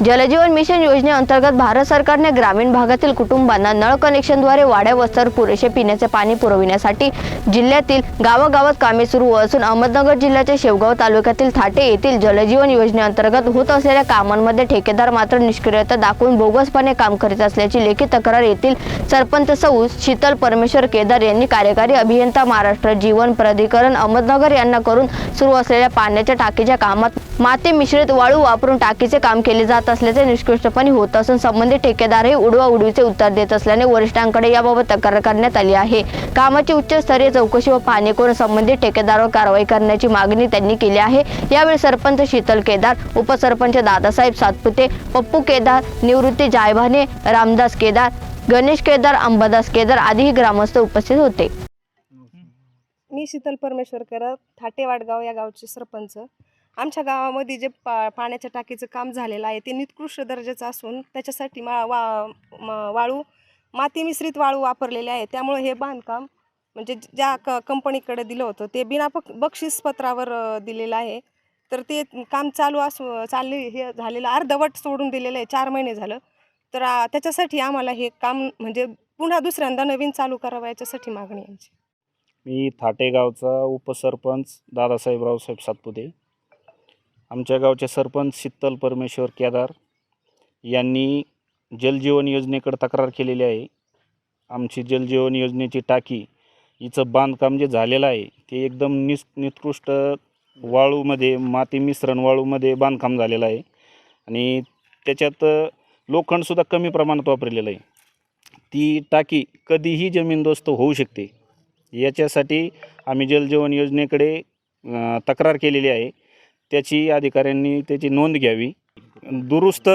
जलजीवन mission योजनेअंतर्गत भारत सरकारने ग्रामीण भागातील कुटुंबांना नळ कनेक्शनद्वारे वाड्या वस्तर पुरेसे पिण्याचे पाणी पुरविण्यासाठी जिल्ह्यातील गावागावात कामे सुरू असून अहमदनगर जिल्ह्याच्या शेवगाव तालुक्यातील थाटे येथील जलजीवन योजनेअंतर्गत होत असलेल्या कामांमध्ये ठेकेदार मात्र निष्क्रियता दाखवून बोगसपणे काम करीत असल्याची लेखी तक्रार येथील सरपंच सौ शीतल परमेश्वर केदार यांनी कार्यकारी अभियंता महाराष्ट्र जीवन प्राधिकरण अहमदनगर यांना करून सुरू असलेल्या पाण्याच्या टाकीच्या कामात माती मिश्रित वाळू वापरून टाकीचे काम केले जात असल्याचे निष्कृष्टपणे होत असून संबंधित ठेकेदारही उडवा उडवीचे उत्तर देत असल्याने वरिष्ठांकडे याबाबत तक्रार करण्यात आली आहे. कामाची उच्चस्तरीय चौकशी व पाहणी करून संबंधित ठेकेदारावर कारवाई करण्याची मागणी त्यांनी केली आहे. यावेळी सरपंच शीतल केदार उपसरपंच दादासाहेब सातपुते पप्पू केदार निवृत्ती जायभाने रामदास केदार गणेश केदार अंबादास केदार आदीही ग्रामस्थ उपस्थित होते. मी शीतल परमेश्वरकर थाटे वाडगाव या गावचे सरपंच. आमच्या गावामध्ये जे पा पाण्याच्या टाकीचं काम झालेलं आहे ते निकृष्ट दर्जाचं असून त्याच्यासाठी मा वा म- वाळू माती मिश्रित वाळू वापरलेले आहे. त्यामुळे हे बांधकाम म्हणजे ज्या क कंपनीकडे दिलं होतं ते बिना पक दिलेलं आहे. तर ते काम चालू असू चालले हे झालेलं अर्धवट सोडून दिलेलं आहे चार महिने झालं. तर त्याच्यासाठी आम्हाला हे काम म्हणजे पुन्हा दुसऱ्यांदा नवीन चालू करावं याच्यासाठी मागणी आमची. मी थाटेगावचा उपसरपंच दादासाहेबराव साहेब सातपुते. आमच्या गावचे सरपंच शीतल परमेश्वर केदार यांनी जलजीवन योजनेकडे तक्रार केलेली आहे. आमची जलजीवन योजनेची टाकी हिचं बांधकाम जे झालेलं आहे ते एकदम निस निकृष्ट वाळूमध्ये माती मिश्रण वाळूमध्ये बांधकाम झालेलं आहे. आणि त्याच्यात लोखंडसुद्धा कमी प्रमाणात वापरलेलं आहे. ती टाकी कधीही जमीनदोस्त होऊ शकते. याच्यासाठी आम्ही जलजीवन योजनेकडे तक्रार केलेली आहे. त्याची अधिकाऱ्यांनी त्याची नोंद घ्यावी. दुरुस्त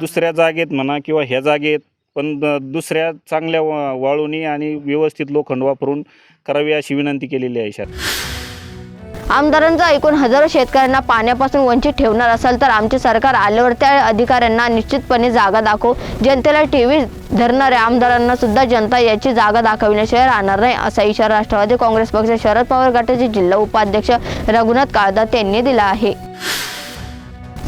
दुसऱ्या जागेत म्हणा किंवा ह्या जागेत पण द- दुसऱ्या चांगल्या वा वाळूनी आणि व्यवस्थित लोखंड वापरून करावी अशी विनंती केलेली आहे शात आमदारांचं ऐकून हजारो शेतकऱ्यांना पाण्यापासून वंचित ठेवणार असेल तर आमचे सरकार आल्यावर त्या अधिकाऱ्यांना निश्चितपणे जागा दाखव. जनतेला टीव्ही धरणाऱ्या आमदारांना सुद्धा जनता याची जागा दाखविण्याशिवाय राहणार नाही असा इशारा राष्ट्रवादी काँग्रेस पक्ष शरद पवार गटाचे जिल्हा उपाध्यक्ष रघुनाथ काळदात यांनी दिला आहे.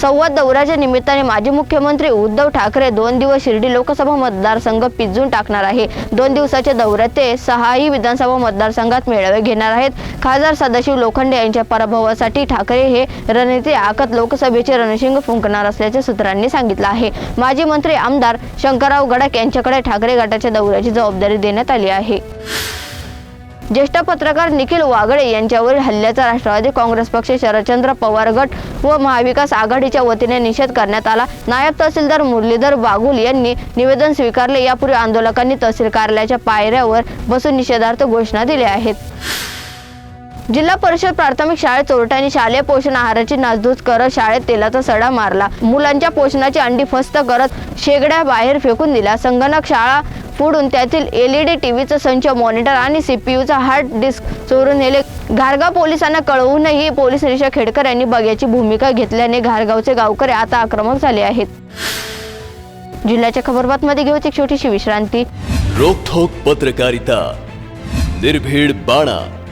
संवाद दौऱ्याच्या निमित्ताने माजी मुख्यमंत्री उद्धव ठाकरे दोन दिवस शिर्डी लोकसभा मतदारसंघ पिजून टाकणार आहे. दोन दिवसाच्या दौऱ्यात ते सहाही विधानसभा मतदारसंघात मेळावे घेणार आहेत. खासदार सदाशिव लोखंडे यांच्या पराभवासाठी ठाकरे हे रणनीती आखत लोकसभेचे रणशिंग फुंकणार असल्याचे सूत्रांनी सांगितलं आहे. माजी मंत्री आमदार शंकरराव गडाख यांच्याकडे ठाकरे गटाच्या दौऱ्याची जबाबदारी देण्यात आली आहे. ज्येष्ठ पत्रकार निखिल वागळे यांच्यावरील हल्ल्याचा राष्ट्रवादी काँग्रेस पक्ष शरदचंद्र पवार गट व महाविकास आघाडीच्या वतीने निषेध करण्यात आला. नायब तहसीलदार मुरलीधर बागुल यांनी निवेदन स्वीकारले. यापूर्वी आंदोलकांनी तहसील कार्यालयाच्या पायऱ्यावर बसून निषेधार्थ घोषणा दिल्या आहेत. जिल्हा परिषद प्राथमिक शाळेत चोरट्यांनी शालेय पोषण आहाराची नासधूस करत शाळेत तेलाचा सडा मारला. मुलांच्या पोषणाची अंडी फस्त करत शेगड्या बाहेर फेकून दिल्या. संगणक शाळा फोडून त्यातील एलईडी टीव्हीचा संच मॉनिटर आणि सीपीयूचा हार्ड डिस्क चोरून नेले. घारगाव पोलिसांना कळवूनही पोलीस निरीक्षक खेडकर यांनी बघ्याची भूमिका घेतल्याने घारगावचे गावकरी आता आक्रमक झाले आहेत. जिल्ह्याच्या खबरबातमध्ये घेऊ एक छोटीशी विश्रांती. रोखोक पत्रकारिता. निर्भीड बाणा.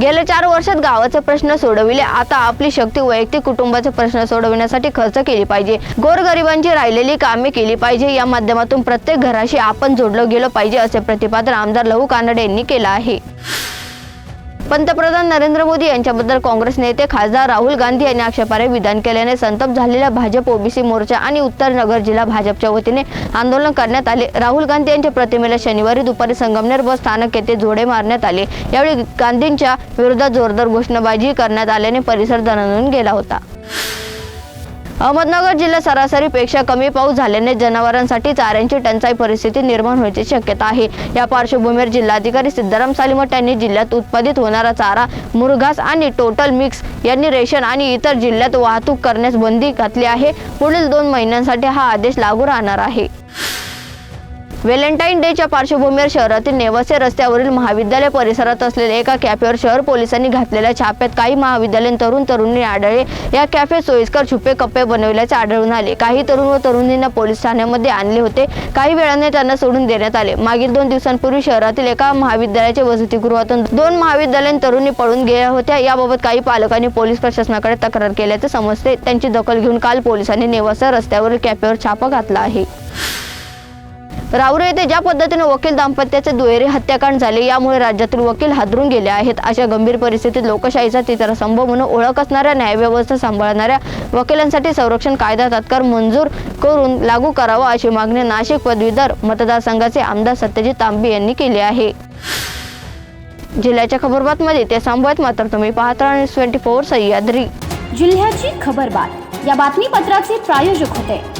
गेल्या चार वर्षात गावाचे प्रश्न सोडविले. आता आपली शक्ती वैयक्तिक कुटुंबाचे प्रश्न सोडविण्यासाठी खर्च केली पाहिजे. गोरगरिबांची राहिलेली कामे केली पाहिजे. या माध्यमातून प्रत्येक घराशी आपण जोडलं गेलं पाहिजे असे प्रतिपादन आमदार लहू कानडे यांनी केलं आहे. पंतप्रधान नरेंद्र मोदी यांच्याबद्दल काँग्रेस नेते खासदार राहुल गांधी यांनी आक्षेपारे विधान केल्याने संतप्त झालेल्या भाजप ओबीसी मोर्चा आणि उत्तर नगर जिल्हा भाजपच्या वतीने आंदोलन करण्यात आले. राहुल गांधी यांच्या प्रतिमेला शनिवारी दुपारी संगमनेर बस स्थानक येथे जोडे मारण्यात आले. यावेळी गांधींच्या विरोधात जोरदार घोषणाबाजी करण्यात आल्याने परिसर दणदणून गेला होता. अहमदनगर जिल्ह्यात सरासरीपेक्षा कमी पाऊस झाल्याने जनावरांसाठी चाऱ्यांची टंचाई परिस्थिती निर्माण होण्याची शक्यता आहे. या पार्श्वभूमीवर जिल्हाधिकारी सिद्धाराम सालिमठ यांनी जिल्ह्यात उत्पादित होणारा चारा मुरघास आणि टोटल मिक्स यांनी रेशन आणि इतर जिल्ह्यात वाहतूक करण्यास बंदी घातली आहे. पुढील दोन महिन्यांसाठी हा आदेश लागू राहणार आहे. व्हॅलेंटाईन डेच्या पार्श्वभूमीवर शहरातील नेवासे रस्त्यावरील महाविद्यालय परिसरात असलेल्या एका कॅफेवर शहर पोलिसांनी घातलेल्या छाप्यात काही महाविद्यालयीन तरुण तरुणी आढळले. या कॅफे सोयीस्कर छुपे कप्पे बनवल्याचे आढळून आले. काही तरुण व तरुणींना पोलीस ठाण्यामध्ये आणले होते. काही वेळाने त्यांना सोडून देण्यात आले. मागील दोन दिवसांपूर्वी शहरातील एका महाविद्यालयाच्या वसतिगृहातून दोन महाविद्यालयीन तरुणी पळून गेल्या होत्या. याबाबत काही पालकांनी पोलीस प्रशासनाकडे तक्रार केल्याचे समजते. त्यांची दखल घेऊन काल पोलिसांनी नेवासा रस्त्यावरील कॅफेवर छापा घातला आहे. राऊरी येथे ज्या पद्धतीने वकील दाम्पत्याचे दुहेरी हत्याकांड झाले यामुळे राज्यातील वकील हादरून गेले आहेत. अशा गंभीर परिस्थितीत लोकशाहीचा चित्रस्तंभ म्हणून ओळख असणाऱ्या न्यायव्यवस्था सांभाळणाऱ्या वकिलांसाठी संरक्षण कायदा तात्काळ मंजूर करून लागू करावा अशी मागणी नाशिक पदवीधर मतदारसंघाचे आमदार सत्यजित तांबे यांनी केली आहे. जिल्ह्याच्या खबरबातमध्ये ते सांभाळत मात्र तुम्ही पाहत राहा ट्वेंटी फोर सह्याद्री. जिल्ह्याची खबरबात. या बातमीपत्राचे प्रायोजक होते.